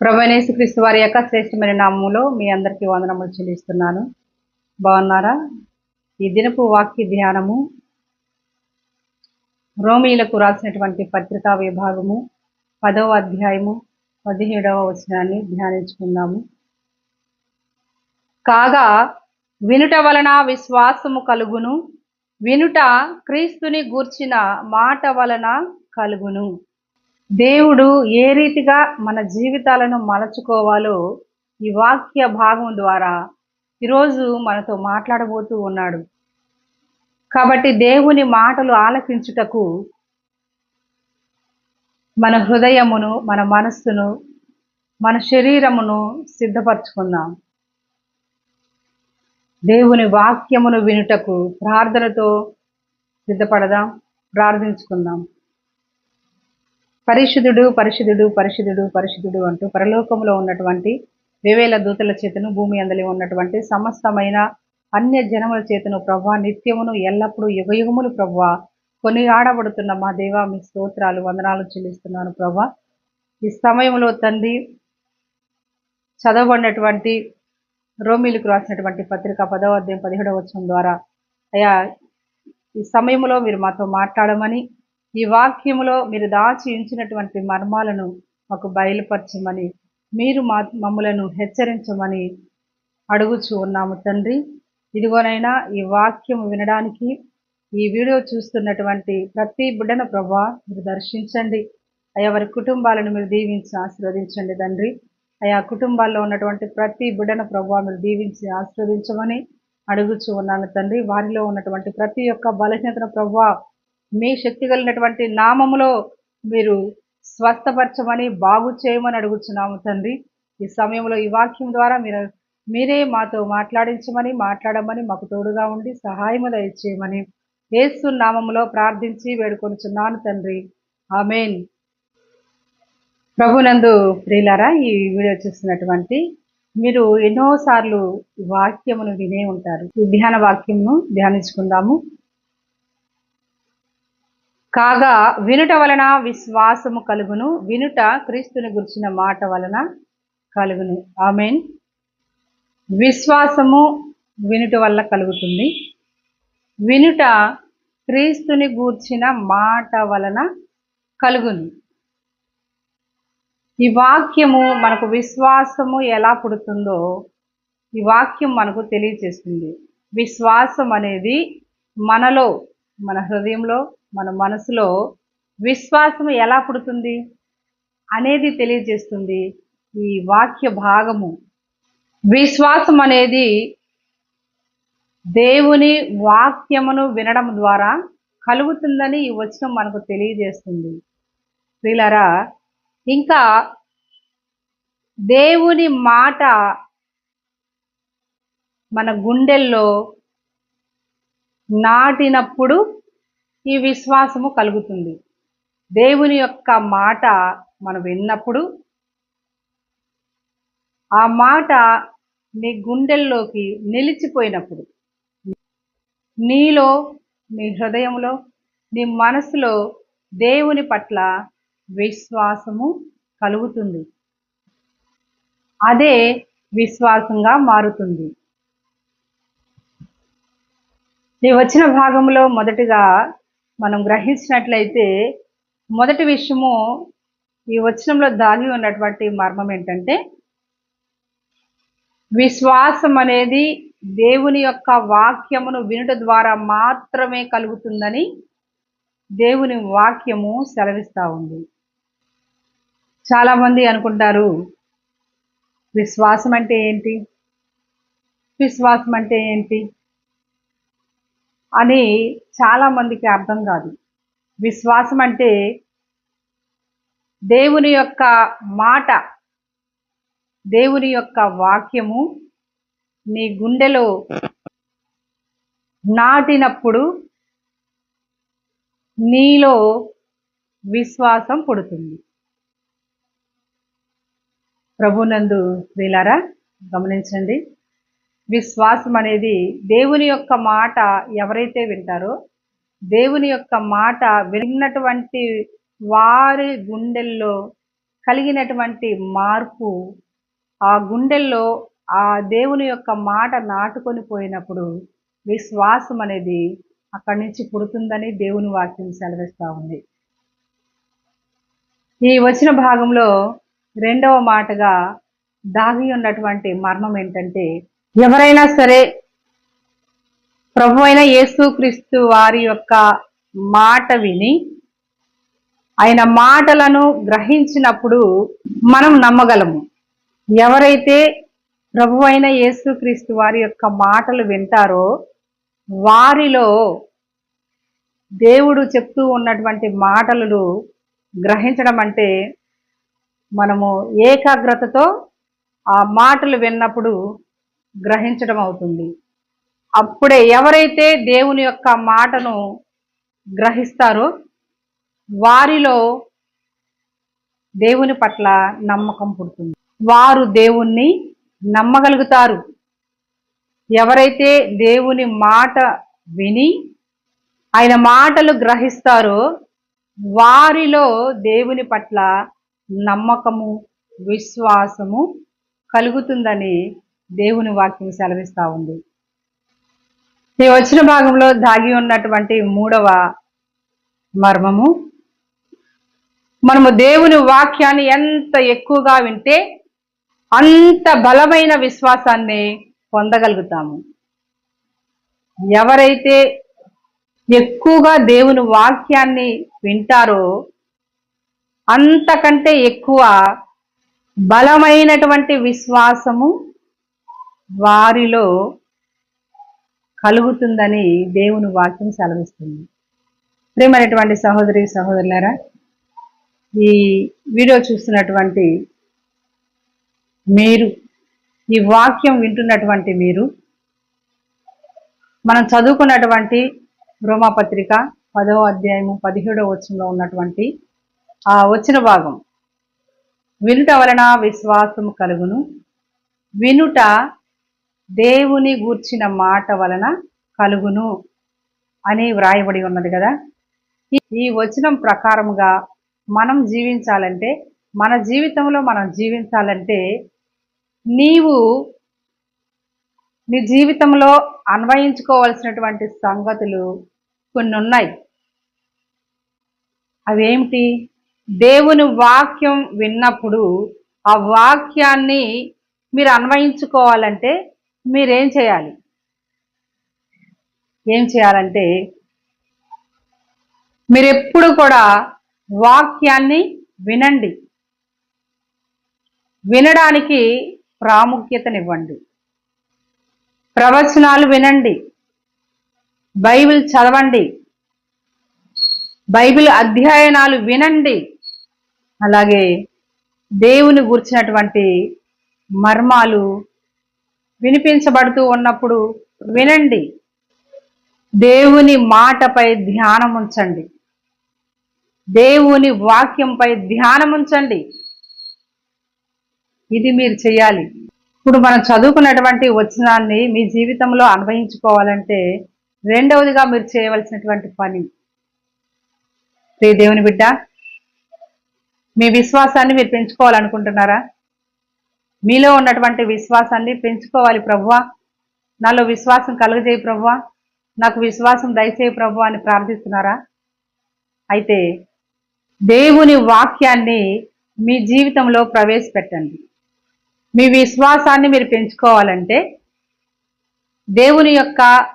ప్రభనేసు క్రీస్తు వారి యొక్క శ్రేష్టమైన నామములో మీ అందరికీ వందనములు చెల్లిస్తున్నాను. బాగున్నారా? ఈ దినపు వాక్య ధ్యానము రోమిలకు రాసినటువంటి పత్రికా విభాగము పదవ అధ్యాయము పదిహేడవ వచనాన్ని ధ్యానించుకుందాము. కాగా వినుట వలన విశ్వాసము కలుగును వినుట క్రీస్తుని గూర్చిన మాట వలన కలుగును. దేవుడు ఏ రీతిగా మన జీవితాలను మలచుకోవాలో ఈ వాక్య భాగం ద్వారా ఈరోజు మనతో మాట్లాడబోతూ ఉన్నాడు. కాబట్టి దేవుని మాటలు ఆలకించుటకు మన హృదయమును మన మనస్సును మన శరీరమును సిద్ధపరచుకుందాం. దేవుని వాక్యమును వినుటకు ప్రార్థనతో సిద్ధపడదాం ప్రార్థించుకుందాం. పరిశుద్ధుడు పరిశుద్ధుడు పరిశుద్ధుడు పరిశుద్ధుడు అంటూ పరలోకంలో ఉన్నటువంటి వివేల దూతల చేతను భూమి అందలి ఉన్నటువంటి సమస్తమైన అన్య జనముల చేతను ప్రభా నిత్యమును ఎల్లప్పుడూ యుగయుగములు ప్రభా కొన్ని ఆడబడుతున్న మా దేవా మీ స్తోత్రాలు వందనాలు చెల్లిస్తున్నాను ప్రభా ఈ సమయంలో తండ్రి చదవబడినటువంటి రోమిలకు రాసినటువంటి పత్రిక పదవ అధ్యాయం పదిహేడవ వచనం ద్వారా అయా ఈ సమయంలో మీరు మాతో మాట్లాడమని ఈ వాక్యములో మీరు దాచి ఉంచినటువంటి మర్మాలను మాకు బయలుపరచమని మీరు మా మమ్మలను హెచ్చరించమని అడుగుచూ ఉన్నాము తండ్రి. ఇదిగోనైనా ఈ వాక్యం వినడానికి ఈ వీడియో చూస్తున్నటువంటి ప్రతి బిడ్డను ప్రభా మీరు దర్శించండి. అయా వారి కుటుంబాలను మీరు దీవించి ఆశీర్వదించండి తండ్రి. అయా కుటుంబాల్లో ఉన్నటువంటి ప్రతి బిడ్డను ప్రభా మీరు దీవించి ఆశీర్వదించమని అడుగుచూ ఉన్నాను తండ్రి. వారిలో ఉన్నటువంటి ప్రతి ఒక్క బలహీనతను ప్రభా మీ శక్తి కలిగినటువంటి నామములో మీరు స్వస్థపరచమని బాగు చేయమని అడుగుచున్నాము తండ్రి. ఈ సమయంలో ఈ వాక్యం ద్వారా మీరు మీరే మాతో మాట్లాడించమని మాట్లాడమని మాకు తోడుగా ఉండి సహాయము దయచేయమని యేసు నామములో ప్రార్థించి వేడుకొనుచున్నాను తండ్రి. ఆమెన్. ప్రభునందు ప్రియులారా ఈ వీడియో చూస్తున్నటువంటి మీరు ఎన్నోసార్లు వాక్యమును వినే ఉంటారు. ఈ ధ్యాన వాక్యమును ధ్యానించుకుందాము. కాగా వినుట వలన విశ్వాసము కలుగును వినుట క్రీస్తుని గుర్చిన మాట వలన కలుగును. మీన్ విశ్వాసము వినుట వల్ల కలుగుతుంది. వినుట క్రీస్తుని గూర్చిన మాట వలన కలుగును. ఈ వాక్యము మనకు విశ్వాసము ఎలా పుడుతుందో ఈ వాక్యం మనకు తెలియజేస్తుంది విశ్వాసం అనేది మనలో మన హృదయంలో మన మనసులో విశ్వాసం ఎలా పుడుతుంది అనేది తెలియజేస్తుంది ఈ వాక్య భాగము. విశ్వాసం అనేది దేవుని వాక్యమును వినడం ద్వారా కలుగుతుందని ఈ వచనం మనకు తెలియజేస్తుంది. ప్రియులారా ఇంకా దేవుని మాట మన గుండెల్లో నాటినప్పుడు ఈ విశ్వాసము కలుగుతుంది. దేవుని యొక్క మాట మనం విన్నప్పుడు ఆ మాట నీ గుండెల్లోకి నిలిచిపోయినప్పుడు నీలో నీ హృదయంలో నీ మనసులో దేవుని పట్ల విశ్వాసము కలుగుతుంది. అదే విశ్వాసంగా మారుతుంది. ఈ వచ్చిన భాగంలో మొదటిగా మనం గ్రహించినట్లయితే మొదటి విషయము ఈ వచనంలో దాగి ఉన్నటువంటి మర్మం ఏంటంటే విశ్వాసం అనేది దేవుని యొక్క వాక్యమును వినుట ద్వారా మాత్రమే కలుగుతుందని దేవుని వాక్యము సెలవిస్తూ ఉంది. చాలామంది అనుకుంటారు విశ్వాసం అంటే ఏంటి? విశ్వాసం అంటే ఏంటి? అని చాలామందికి అర్థం కాదు. విశ్వాసం అంటే దేవుని యొక్క మాట దేవుని యొక్క వాక్యము నీ గుండెలో నాటినప్పుడు నీలో విశ్వాసం పుడుతుంది. ప్రభునందు వీలారా గమనించండి. విశ్వాసం అనేది దేవుని యొక్క మాట ఎవరైతే వింటారో దేవుని యొక్క మాట విన్నటువంటి వారి గుండెల్లో కలిగినటువంటి మార్పు ఆ గుండెల్లో ఆ దేవుని యొక్క మాట నాటుకొని పోయినప్పుడు విశ్వాసం అనేది అక్కడి నుంచి పుడుతుందని దేవుని వాక్యం సెలవిస్తూ ఉంది. ఈ వచ్చిన భాగంలో రెండవ మాటగా దాగి ఉన్నటువంటి మర్మం ఏంటంటే ఎవరైనా సరే ప్రభు అయిన యేసుక్రీస్తు వారి యొక్క మాట విని ఆయన మాటలను గ్రహించినప్పుడు మనం నమ్మగలము. ఎవరైతే ప్రభు అయిన యేసుక్రీస్తు వారి యొక్క మాటలు వింటారో వారిలో దేవుడు చెప్తూ ఉన్నటువంటి మాటలను గ్రహించడం అంటే మనము ఏకాగ్రతతో ఆ మాటలు విన్నప్పుడు గ్రహించడం అవుతుంది. అప్పుడే ఎవరైతే దేవుని యొక్క మాటను గ్రహిస్తారో వారిలో దేవుని పట్ల నమ్మకం పుడుతుంది. వారు దేవుణ్ణి నమ్మగలుగుతారు. ఎవరైతే దేవుని మాట విని ఆయన మాటలు గ్రహిస్తారో వారిలో దేవుని పట్ల నమ్మకము విశ్వాసము కలుగుతుందని దేవుని వాక్యం సెలవిస్తూ ఉంది. ఈ వచ్చిన భాగంలో దాగి ఉన్నటువంటి మూడవ మర్మము. మనము దేవుని వాక్యాన్ని ఎంత ఎక్కువగా వింటే అంత బలమైన విశ్వాసాన్ని పొందగలుగుతాము. ఎవరైతే ఎక్కువగా దేవుని వాక్యాన్ని వింటారో అంతకంటే ఎక్కువ బలమైనటువంటి విశ్వాసము వారిలో కలుగుతుందని దేవుని వాక్యం సెలవిస్తుంది. ప్రేమైనటువంటి సహోదరి సహోదరులారా ఈ వీడియో చూస్తున్నటువంటి మీరు ఈ వాక్యం వింటున్నటువంటి మీరు మనం చదువుకున్నటువంటి రోమాపత్రిక పదవ అధ్యాయము పదిహేడవ వచనంలో ఉన్నటువంటి ఆ వచ్చిన భాగం. వినుట వలన విశ్వాసం కలుగును. వినుట దేవుని గూర్చిన మాట వలన కలుగును అని వ్రాయబడి ఉన్నది కదా? ఈ- వచనం ప్రకారముగా మనం జీవించాలంటే మన జీవితంలో మనం జీవించాలంటే నీవు నీ జీవితంలో అన్వయించుకోవాల్సినటువంటి సంగతులు కొన్ని ఉన్నాయి అవేమిటి? దేవుని వాక్యం విన్నప్పుడు ఆ వాక్యాన్ని మీరు అన్వయించుకోవాలంటే మీరేం చేయాలి? ఏం చేయాలంటే మీరు ఎప్పుడు కూడా వాక్యాన్ని వినండి. వినడానికి ప్రాముఖ్యతనివ్వండి. ప్రవచనాలు వినండి. బైబిల్ చదవండి. బైబిల్ అధ్యయనాలు వినండి. అలాగే దేవుని గుర్చినటువంటి మర్మాలు వినిపించబడుతూ ఉన్నప్పుడు వినండి. దేవుని మాటపై ధ్యానం ఉంచండి దేవుని వాక్యంపై ధ్యానం ఉంచండి ఇది మీరు చేయాలి ఇప్పుడు మనం చదువుకున్నటువంటి వచనాన్ని మీ జీవితంలో అన్వయించుకోవాలంటే రెండవదిగా మీరు చేయవలసినటువంటి పని. ప్రియ దేవుని బిడ్డ మీ విశ్వాసాన్ని మీరు పెంచుకోవాలనుకుంటున్నారా? మీలో ఉన్నటువంటి విశ్వాసాన్ని పెంచుకోవాలి ప్రభువా. నాలో విశ్వాసం కలుగజేయి ప్రభువా. నాకు విశ్వాసం దయచేయి ప్రభు అని ప్రార్థిస్తున్నారా? అయితే దేవుని వాక్యాన్ని మీ జీవితంలో ప్రవేశపెట్టండి. మీ విశ్వాసాన్ని మీరు పెంచుకోవాలంటే దేవుని యొక్క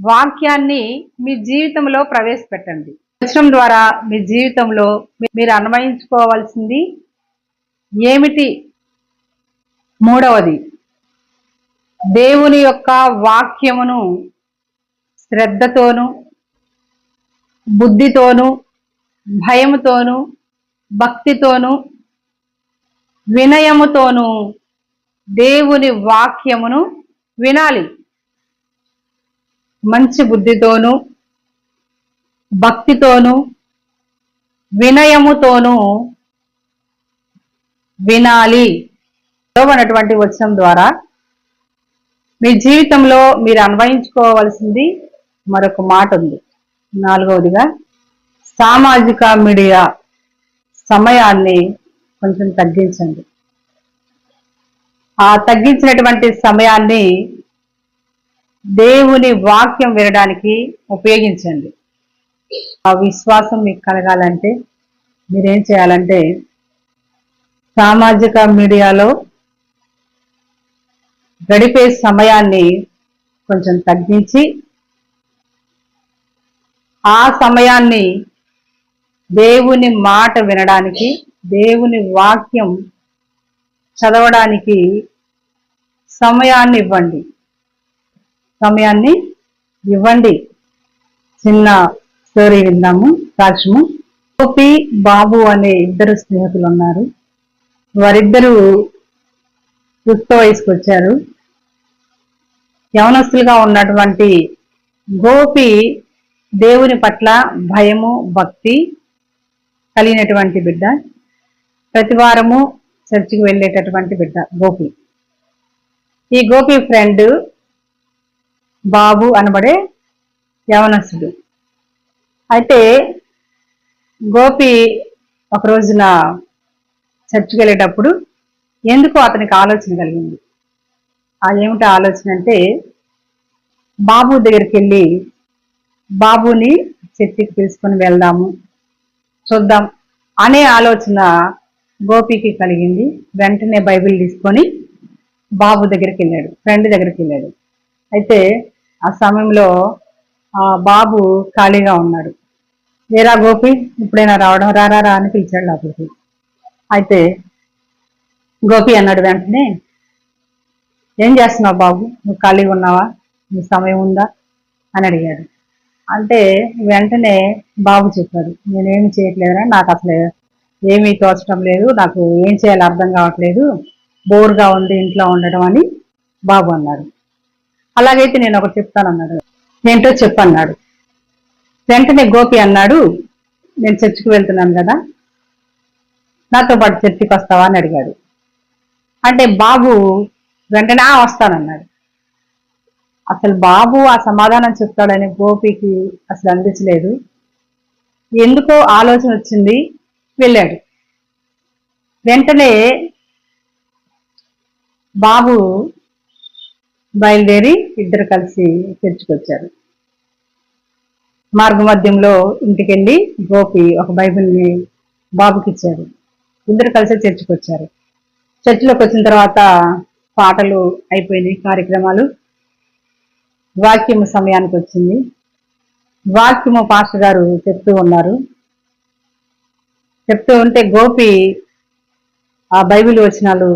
వాక్యాన్ని మీ జీవితంలో ప్రవేశపెట్టండి. వచనం ద్వారా మీ జీవితంలో మీ- మీరు అన్వయించుకోవాల్సింది ఏమిటి? మూడవది దేవుని యొక్క వాక్యమును శ్రద్ధతోను బుద్ధితోను భయముతోను భక్తితోను వినయముతోను దేవుని వాక్యమును వినాలి. మంచి బుద్ధితోను భక్తితోను వినయముతోను వినాలి. అనేటువంటి వచనం ద్వారా మీ జీవితంలో మీరు అన్వయించుకోవాల్సింది మరొక మాట ఉంది. నాలుగవదిగా సామాజిక మీడియా సమయాన్ని కొంచెం తగ్గించండి. ఆ తగ్గించినటువంటి సమయాన్ని దేవుని వాక్యం వినడానికి ఉపయోగించండి. ఆ విశ్వాసం మీకు కలగాలంటే మీరేం చేయాలంటే సామాజిక మీడియాలో గడిపే సమయాన్ని కొంచెం తగ్గించి ఆ సమయాన్ని దేవుని మాట వినడానికి దేవుని వాక్యం చదవడానికి సమయాన్ని ఇవ్వండి. సమయాన్ని ఇవ్వండి. చిన్న స్టోరీ విందాము సాక్ష్యము గోపి బాబు అనే ఇద్దరు స్నేహితులు ఉన్నారు వారిద్దరూ యుక్త వయసుకు వచ్చారు యవనస్తులుగా ఉన్నటువంటి గోపి దేవుని పట్ల భయము భక్తి కలిగినటువంటి బిడ్డ. ప్రతి వారము చర్చికి వెళ్ళేటటువంటి బిడ్డ గోపి. ఈ గోపి ఫ్రెండ్ బాబు అనబడే యవనస్తుడు. అయితే గోపి ఒక రోజున చర్చికి వెళ్ళేటప్పుడు ఎందుకు అతనికి ఆలోచన కలిగింది? ఏమిటి ఆలోచన అంటే బాబు దగ్గరికి వెళ్ళి బాబుని చర్చికి తీసుకొని వెళ్దాము చూద్దాం అనే ఆలోచన గోపికి కలిగింది. వెంటనే బైబిల్ తీసుకొని బాబు దగ్గరికి వెళ్ళాడు ఫ్రెండ్ దగ్గరికి వెళ్ళాడు అయితే ఆ సమయంలో ఆ బాబు ఖాళీగా ఉన్నాడు. ఏరా గోపి ఇప్పుడైనా రావడం రారా రా అని పిలిచాడు లోపలికి. అయితే గోపి అన్నాడు వెంటనే ఏం చేస్తున్నావు బాబు? నువ్వు ఖాళీగా ఉన్నావా? నీ సమయం ఉందా? అని అడిగాడు. అంటే వెంటనే బాబు చెప్పాడు నేనేమి చేయట్లేదురా నాకు అసలు ఏమీ తోచడం లేదు నాకు ఏం చేయాలో అర్థం కావట్లేదు బోర్గా ఉంది ఇంట్లో ఉండడం అని బాబు అన్నాడు. అలాగైతే నేను ఒకటి చెప్తానన్నాడు ఏంటో చెప్పన్నాడు వెంటనే గోపి అన్నాడు నేను చర్చికి వెళ్తున్నాను కదా నాతో పాటు చర్చికి వస్తావా అని అడిగాడు. అంటే బాబు వెంటనే "ఆ, వస్తానన్నాడు. అసలు బాబు ఆ సమాధానం చెప్తాడని గోపికి అసలు అందించలేదు ఎందుకో ఆలోచన వచ్చింది వెళ్ళాడు. వెంటనే బాబు బయలుదేరి ఇద్దరు కలిసి తెచ్చుకొచ్చారు మార్గ మధ్యంలో ఇంటికెళ్ళి గోపి ఒక బైబిల్ని బాబుకి ఇచ్చారు ఇద్దరు కలిసి చర్చికి వచ్చారు చర్చిలోకి వచ్చిన తర్వాత పాటలు అయిపోయినాయి కార్యక్రమాలు. వాక్యము సమయానికి వచ్చింది. వాక్యము పాస్టర్ గారు చెప్తూ ఉన్నారు. చెప్తూ ఉంటే గోపి ఆ బైబిల్ వచనాలు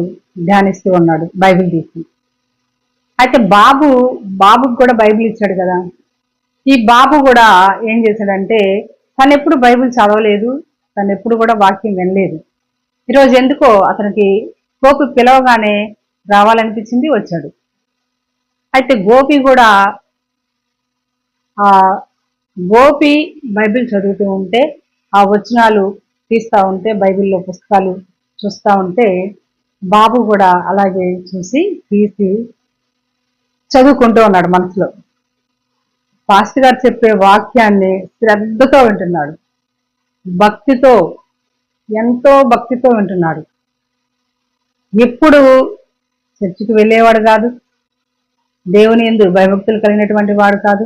ధ్యానిస్తూ ఉన్నాడు బైబిల్ తీసి. అయితే బాబు బాబుకు కూడా బైబిల్ ఇచ్చాడు కదా. ఈ బాబు కూడా ఏం చేశాడంటే తను ఎప్పుడు బైబిల్ చదవలేదు తను ఎప్పుడు కూడా వాక్యం వినలేదు. ఈరోజు ఎందుకో అతనికి గోపి పిలవగానే రావాలనిపించింది వచ్చాడు. అయితే గోపి కూడా ఆ గోపి బైబిల్ చదువుతూ ఉంటే ఆ వచనాలు తీస్తూ ఉంటే బైబిల్లో పుస్తకాలు చూస్తూ ఉంటే బాబు కూడా అలాగే చూసి తీసి చదువుకుంటూ ఉన్నాడు మనసులో. పాస్ట్ గారు చెప్పే వాక్యాన్ని శ్రద్ధతో వింటున్నాడు. భక్తితో ఎంతో భక్తితో వింటున్నాడు. ఎప్పుడు చర్చికి వెళ్ళేవాడు కాదు. దేవుని ఎందు భయభక్తులు కలిగినటువంటి వాడు కాదు.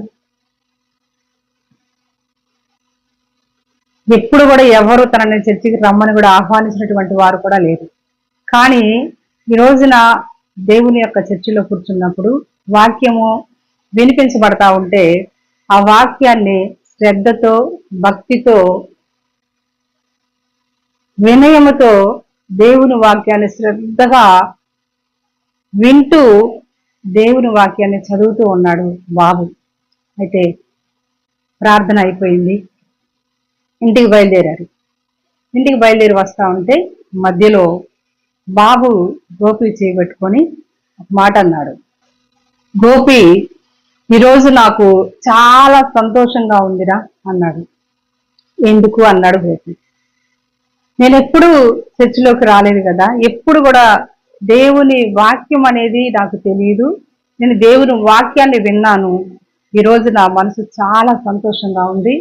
ఎప్పుడు కూడా ఎవరు తనని చర్చికి రమ్మని కూడా ఆహ్వానించినటువంటి వారు కూడా లేరు. కానీ ఈ రోజున దేవుని యొక్క చర్చిలో కూర్చున్నప్పుడు వాక్యము వినిపించబడతా ఉంటే ఆ వాక్యాన్ని శ్రద్ధతో భక్తితో వినయముతో దేవుని వాక్యాన్ని శ్రద్ధగా వింటూ దేవుని వాక్యాన్ని చదువుతూ ఉన్నాడు బాబు. అయితే ప్రార్థన అయిపోయింది. ఇంటికి బయలుదేరారు. ఇంటికి బయలుదేరి వస్తా ఉంటే మధ్యలో బాబు గోపి చేయబెట్టుకొని ఒక మాట అన్నాడు. గోపి ఈరోజు నాకు చాలా సంతోషంగా ఉందిరా అన్నాడు. ఎందుకు? అన్నాడు గోపి. నేను ఎప్పుడు చర్చిలోకి రాలేదు కదా. ఎప్పుడు కూడా దేవుని వాక్యం అనేది నాకు తెలియదు నేను దేవుని వాక్యాన్ని విన్నాను. ఈరోజు నా మనసు చాలా సంతోషంగా ఉంది.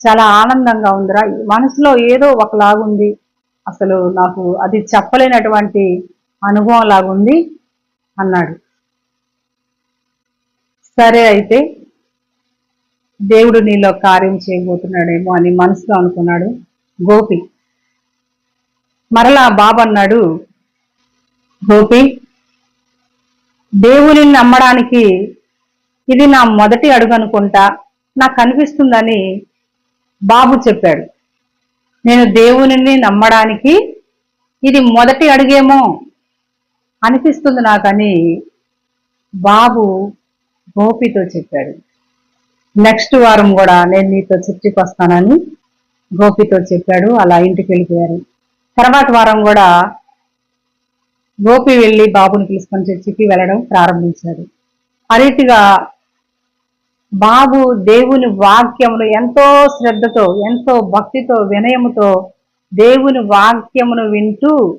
చాలా ఆనందంగా ఉందిరా. మనసులో ఏదో ఒకలాగుంది అసలు నాకు అది చెప్పలేనటువంటి అనుభవం లాగుంది అన్నాడు. సరే అయితే దేవుడు నీలో కార్యం చేయబోతున్నాడేమో అని మనసులో అనుకున్నాడు గోపి. మరలా బాబు అన్నాడు గోపి దేవుని నమ్మడానికి ఇది నా మొదటి అడుగు అనుకుంటా. నాకు అనిపిస్తుందని బాబు చెప్పాడు. నేను దేవునిని నమ్మడానికి ఇది మొదటి అడుగేమో అనిపిస్తుంది నాకని బాబు గోపితో చెప్పాడు. నెక్స్ట్ వారం కూడా నేను నీతో చర్చికి వస్తానని గోపితో చెప్పాడు. అలా ఇంటికి వెళ్ళిపోయారు. తర్వాత వారం కూడా గోపి వెళ్ళి బాబుని తీసుకొని చర్చికి వెళ్ళడం ప్రారంభించాడు ఆ రీతిగా బాబు దేవుని వాక్యమును ఎంతో శ్రద్ధతో ఎంతో భక్తితో వినయముతో దేవుని వాక్యమును వింటూ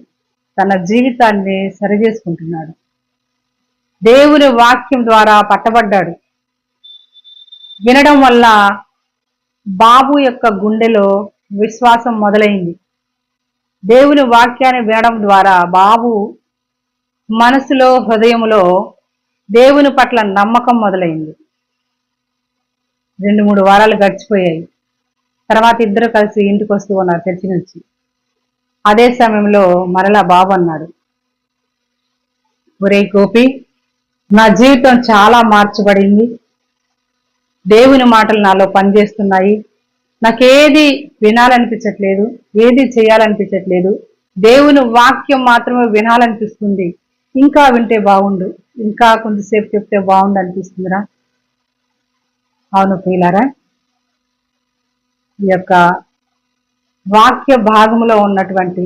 తన జీవితాన్ని సరిచేసుకుంటున్నాడు. దేవుని వాక్యం ద్వారా పట్టబడ్డాడు. వినడం వల్ల బాబు యొక్క గుండెలో విశ్వాసం మొదలైంది. దేవుని వాక్యాన్ని వినడం ద్వారా బాబు మనసులో హృదయములో దేవుని పట్ల నమ్మకం మొదలైంది. రెండు మూడు వారాలు గడిచిపోయాయి. తర్వాత ఇద్దరు కలిసి ఇంటికి వస్తూ ఉన్నారు చర్చి నుంచి. అదే సమయంలో మరలా బాబు అన్నాడు. ఒరే గోపి నా జీవితం చాలా మార్చబడింది. దేవుని మాటలు నాలో పనిచేస్తున్నాయి. నాకేది వినాలనిపించట్లేదు ఏది చేయాలనిపించట్లేదు. దేవుని వాక్యం మాత్రమే వినాలనిపిస్తుంది. ఇంకా వింటే బాగుండు. ఇంకా కొంతసేపు చెప్తే బాగుండు అనిపిస్తుందిరా. అవును ప్రియులారా ఈ యొక్క వాక్య భాగంలో ఉన్నటువంటి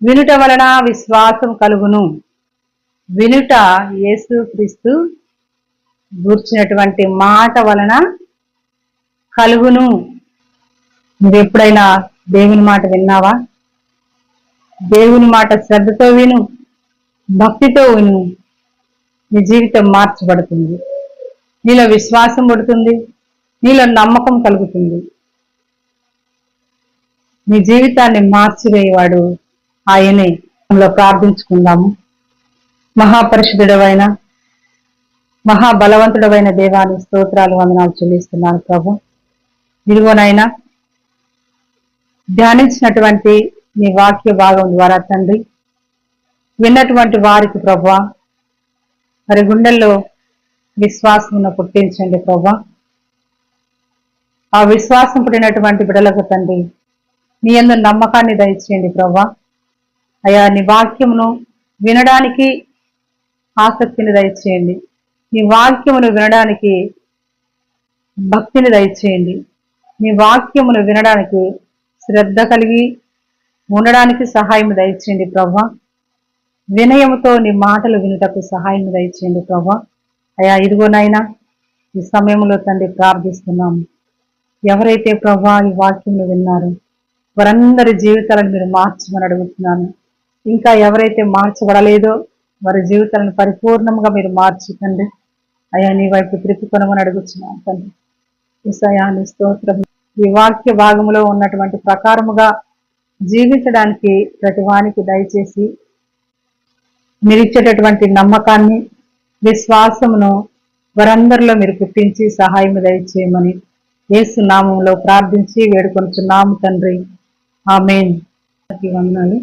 వినుట వలన విశ్వాసం కలుగును. వినుట యేసు క్రీస్తు గూర్చినటువంటి మాట వలన కలుగును. నువ్వు ఎప్పుడైనా దేవుని మాట విన్నావా? దేవుని మాట శ్రద్ధతో విను. భక్తితో విను నీ జీవితం మార్చబడుతుంది. నీలో విశ్వాసం పడుతుంది. నీలో నమ్మకం కలుగుతుంది. నీ జీవితాన్ని మార్చివేయవాడు ఆయనే. మనలో ప్రార్థించుకుందాము మహాపరిశుద్ధుడవైన మహాబలవంతుడవైన దేవాన్ని స్తోత్రాలు వందనాలు చెల్లిస్తున్నాను ప్రభు. ఇదిగోనైనా ధ్యానించినటువంటి నీ వాక్య భాగం ద్వారా తండ్రి విన్నటువంటి వారికి ప్రభా మరి గుండెల్లో విశ్వాసమును పుట్టించండి ప్రభా. ఆ విశ్వాసం పుట్టినటువంటి బిడలకు తండ్రి నీ ఎందు నమ్మకాన్ని దయచేయండి ప్రభా. అయా నీ వాక్యమును వినడానికి ఆసక్తిని దయచేయండి. నీ వాక్యమును వినడానికి భక్తిని దయచేయండి. నీ వాక్యమును వినడానికి శ్రద్ధ కలిగి ఉండడానికి సహాయం దయచేయండి ప్రభా. వినయముతో నీ మాటలు వినుటకు సహాయం దయచేయండి ప్రభా. అయా ఇదిగోనైనా ఈ సమయంలో తండ్రి ప్రార్థిస్తున్నాము. ఎవరైతే ప్రభా ఈ వాక్యంలో విన్నారు వారందరి జీవితాలను మీరు మార్చమని అడుగుతున్నాను. ఇంకా ఎవరైతే మార్చబడలేదో వారి జీవితాలను పరిపూర్ణంగా మీరు మార్చుకండి. అయా నీ వైపు త్రిప్పుకొనమని అడుగుతున్నాను తండ్రి. విషయాన్ని స్తోత్రం. ఈ వాక్య భాగంలో ఉన్నటువంటి ప్రకారముగా జీవించడానికి ప్రతి వానికి దయచేసి మీరు ఇచ్చేటటువంటి నమ్మకాన్ని విశ్వాసమును వారందరిలో మీరు పుట్టించి సహాయం దయచేయమని ఏసు నామంలో ప్రార్థించి వేడుకొంచున్నాము తండ్రి. ఆమెన్. వందనాలు.